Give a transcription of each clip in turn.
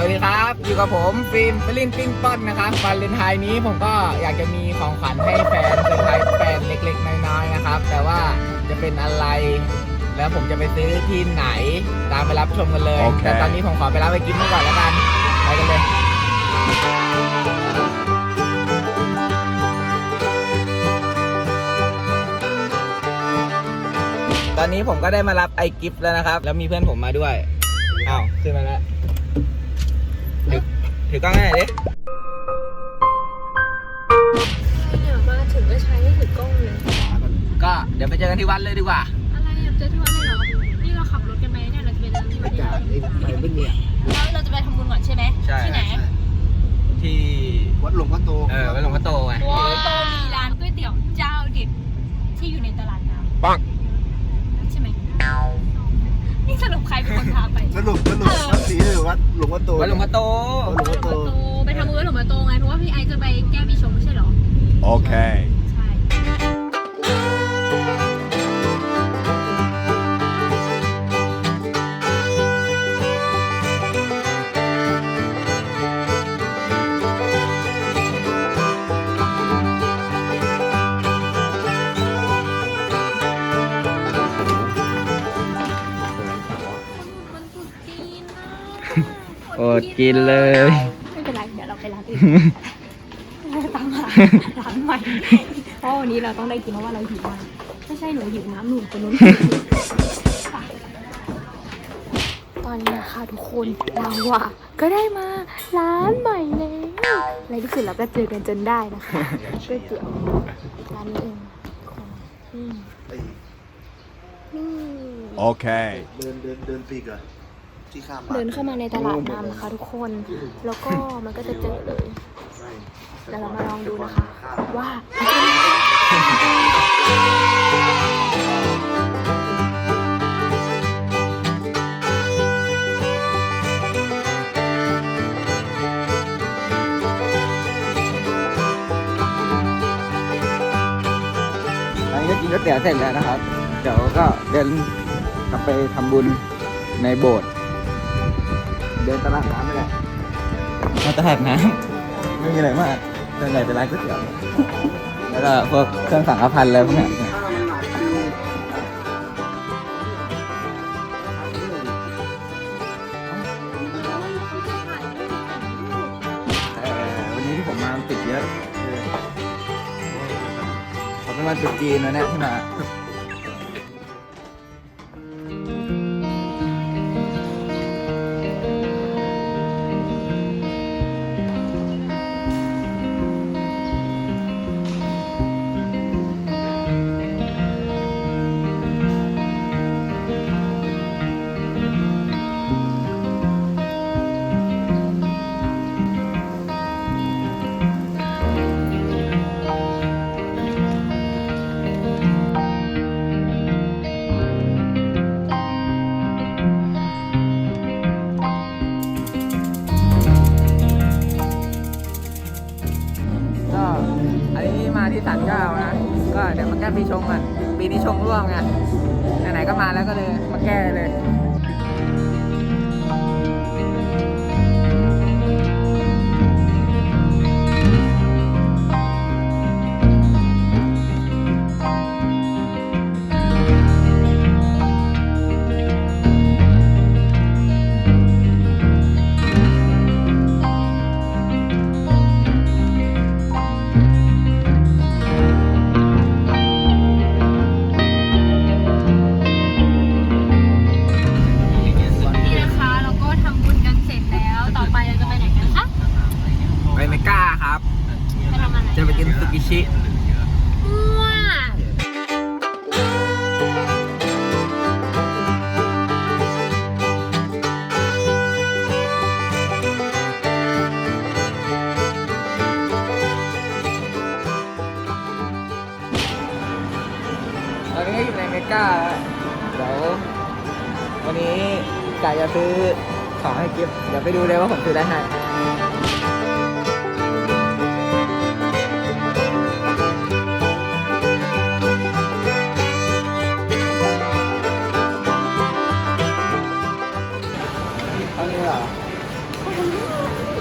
สวัสดีครับ อยู่กับผมฟิล์มฟลินปิ้งป้อนนะครับวันเลนไทน์นี้ผมก็อยากจะมีของขวัญให้แฟนเซอร์ไพรส์แฟนเล็กๆน้อยๆนะครับ แต่ว่าจะเป็นอะไร แล้วผมจะไปซื้อที่ไหน ตามไปรับชมกันเลยโอเคแต่ตอนนี้ผมขอไปรับไปกินก่อนแล้วกัน ไปกันเลยตอนนี้ผมก็ได้มารับไอกิฟต์แล้วนะครับ แล้วมีเพื่อนผมมาด้วย อ้าว ขึ้นมาแล้วถือ ถือกล้องให้หน่อยดิเนี่ยมาถึงก็ใช้ให้ถือกล้องเลย ก็เดี๋ยวไปเจอกันที่วัดเลยดีกว่า อะไรอะเจอที่วัดเลยเหรอ นี่เราขับรถกันไปเนี่ย เราจะไปเดินที่วัดเนี่ยแล้วเราจะไปทำบุญก่อนใช่ไหมใช่ ที่ไหนที่วัดหลวงพ่อโต เออวัดหลวงพ่อโตไงโว้โตมีร้านก๋วยเตี๋ยวเจ้าเด็ดที่อยู่ในตลาดน้ ปังำใช่ไหมนี่สรุปใครเป็นคนพาไปสรุปสรุปวัดศรีหรือวัดหลวงพ่อโตวัดหลวงพ่อโต วัดหลวงพ่อโตหลวงพ่อโต ไปทำบุญวัดหลวงพ่อโตไงเพราะว่าพี่ไอซ์จะไปแก้ปีชงไม่ใช่เหรอ Okay. อดกินเลย ไม่เป็นไร เดี๋ยวเราไปร้านอื่นเราจะตามหาร้านใหม่ เพราะวันนี้เราต้องได้กินเพราะว่าเราหิวมากไม่ใช่หนูหิวน้ำหนูคนนู้นตอนนี้นะคะทุกคนเราอะก็ได้มาร้านใหม่แล้วในที่สุดเราก็เจอกันจนได้นะคะก๋วยเตี๋ยวร้านนี้เองทุกคนอืมนี่ Okay. เดินเดินเดินปีกเหรอะ ที่ข้ามมาเดินเข้ามาในตลาดน้ำนะคะ ทุกคน แล้วก็มันก็จะเจอเลยเดี๋ยวเรามาลองดูนะคะ ว่าตอนนี้ก็กินก๋วยเตี๋ยวเสร็จแล้วนะครับ เดี๋ยวก็เดินกลับไปทำบุญในโบสถ์ เดินตลาดน้ำไปแหละมาตลาดน้ำไม่มีอะไรมากเดินใหญ่เป็นร้านก๋วยเตี๋ยวแล้วก็พวกเครื่องสังฆพันธ์อะไรพวกเนี้ยเอ่อวันนี้ที่ผมมามันติดเยอะผมเป็นวันตรุษจีนนะเนี่ยที่มา สันเจ้านะ ก็เดี๋ยวมาแก้ปีชงอะ ปีนี้ชงร่วมไงไหนๆก็มาแล้วก็เลยมาแก้เลย จะไปกินซูกิชิ มั่วตอนนี้ก็อยู่ในเมกาแล้วเดี๋ยววันนี้กะจะซื้อของให้กิฟต์เดี๋ยวไปดูเลยว่าผมซื้อได้ให้เ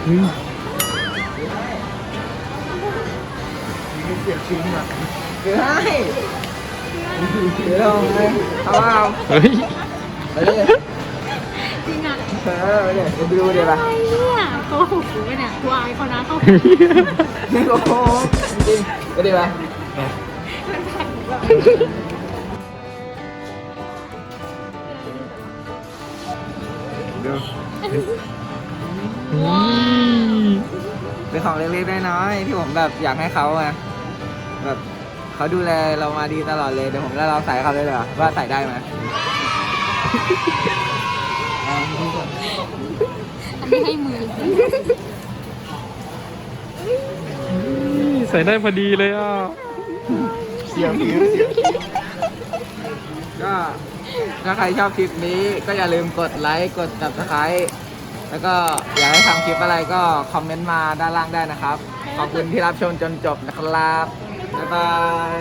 มีเสียงชิ้นอะคือให้เดี๋ยวลองเลยเอาว่าเฮ้ยไปเลยจริงอะเออไปเลยไปดูเดี๋ยวอะไปไรเนี่ยโกหกหรือเนี่ยกูอายเขานะเขาไม่โกหกจริงไปดีไปดู เป็นของเล็กๆน้อยๆที่ผมแบบอยากให้เขาไงแบบเขาดูแลเรามาดีตลอดเลยเดี๋ยวผมจะลองใส่ให้เขาเลยเหรอว่าใส่ได้ไหมอ่าอันนี้ให้มือใส่ได้พอดีเลยอะเสียงผีเสียงก็ถ้าใครชอบคลิปนี้ก็อย่าลืมกดไลค์กด subscribe แล้วก็อยากให้ทำคลิปอะไรก็คอมเมนต์มาด้านล่างได้นะครับ ขอบคุณที่รับชมจนจบนะครับ บ๊ายบาย